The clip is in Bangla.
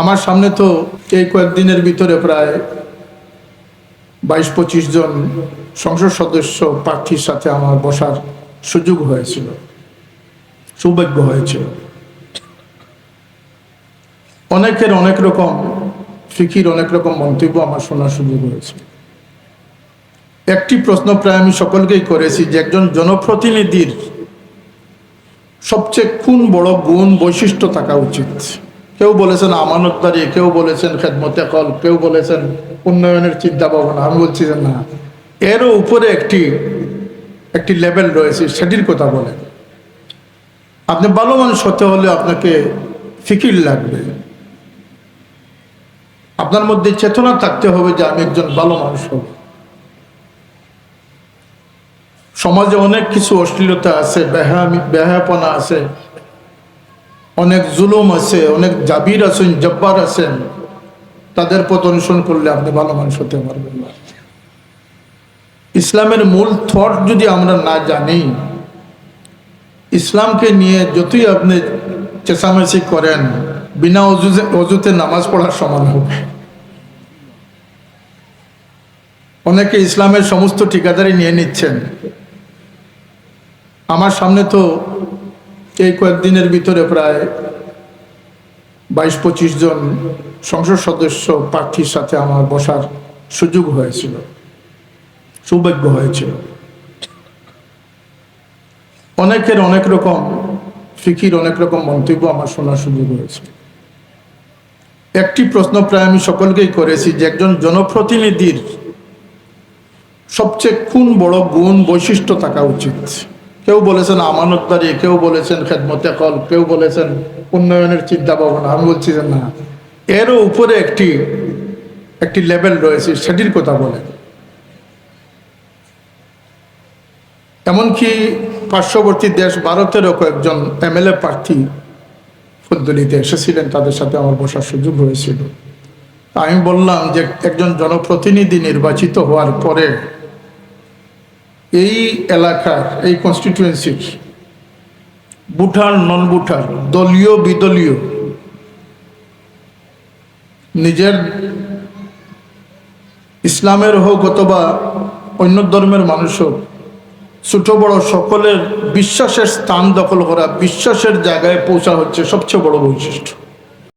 আমার সামনে তো এই কয়েকদিনের ভিতরে প্রায় বাইশ পঁচিশ জন সংসদ সদস্য প্রার্থীর সাথে আমার বসার সুযোগ হয়েছিল, সৌভাগ্য হয়েছিল। অনেকের অনেক রকম ফিকির, অনেক রকম মন্তব্য আমার শোনার সুযোগ হয়েছে একটি প্রশ্ন প্রায় আমি সকলকেই করেছি যে একজন জনপ্রতিনিধির সবচেয়ে কোন বড় গুণ, বৈশিষ্ট্য থাকা উচিত? কেউ বলেছেন আমানতদারি, কেউ বলেছেন খেদমতে কল, কেউ বলেছেন উন্নয়নের চিন্তা ভাবনা, আমি বলছি যে না। এরও উপরে একটি একটি লেভেল রয়েছে, সেটির কথা বলেন আপনি ভালো মানুষ হতে হলে আপনাকে ফিকির লাগবে। আপনার মধ্যে চেতনা থাকতে হবে যে আমি একজন ভালো মানুষ হব। সমাজে অনেক কিছু অশ্লীলতা আছে, বেহামি বেহাপনা আছে। অনেক জুলুম আছে, অনেক জাবির আছেন, জব্বার আছেন। তাদের পথ অনুসরণ করলে আপনি ভালো মানুষ হতে পারবেন না। ইসলামের মূল থট যদি আমরা না জানি, ইসলামকে নিয়ে যতই আপনি চেঁচামেচি করেন, বিনা অজুতে অজুতে নামাজ পড়ার সমান হবে। অনেকে ইসলামের সমস্ত ঠিকাদারি নিয়ে নিচ্ছেন। আমার সামনে তো এই কয়েকদিনের ভিতরে প্রায় বাইশ পঁচিশ জন সংসদ সদস্য প্রার্থীর সাথে আমার বসার সুযোগ হয়েছিল, সৌভাগ্য হয়েছিল। অনেকের অনেক রকম ফিকির, অনেক রকম মন্তব্য আমার শোনার সুযোগ হয়েছে। একটি প্রশ্ন প্রায় আমি সকলকেই করেছি যে একজন জনপ্রতিনিধির সবচেয়ে কোন বড় গুণ বৈশিষ্ট্য থাকা উচিত? কেউ বলেছেন আমানতদারি, কেউ বলেছেন খেদমতে কল, কেউ বলেছেন উন্নয়নের চিন্তা ভাবনা। আমি বলছি যে না এরও উপরে একটি একটি লেভেল রয়েছে, সেটির কথা বলেন। এমনকি পার্শ্ববর্তী দেশ ভারতেরও কয়েকজন এমএলএ প্রার্থী ফুলদলিতে এসেছিলেন, তাদের সাথে আমার বসার সুযোগ হয়েছিল। আমি বললাম যে একজন জনপ্রতিনিধি নির্বাচিত হওয়ার পরে এই এলাকার এই কনস্টিটিউয়েন্সির বুঠার নন বুঠার দলীয়, বিদলীয়, নিজের ইসলামের হোক অথবা অন্য ধর্মের মানুষ হোক, ছোট, বড় সকলের বিশ্বাসের স্থান দখল করা, বিশ্বাসের জায়গায় পৌঁছা হচ্ছে সবচেয়ে বড় বৈশিষ্ট্য।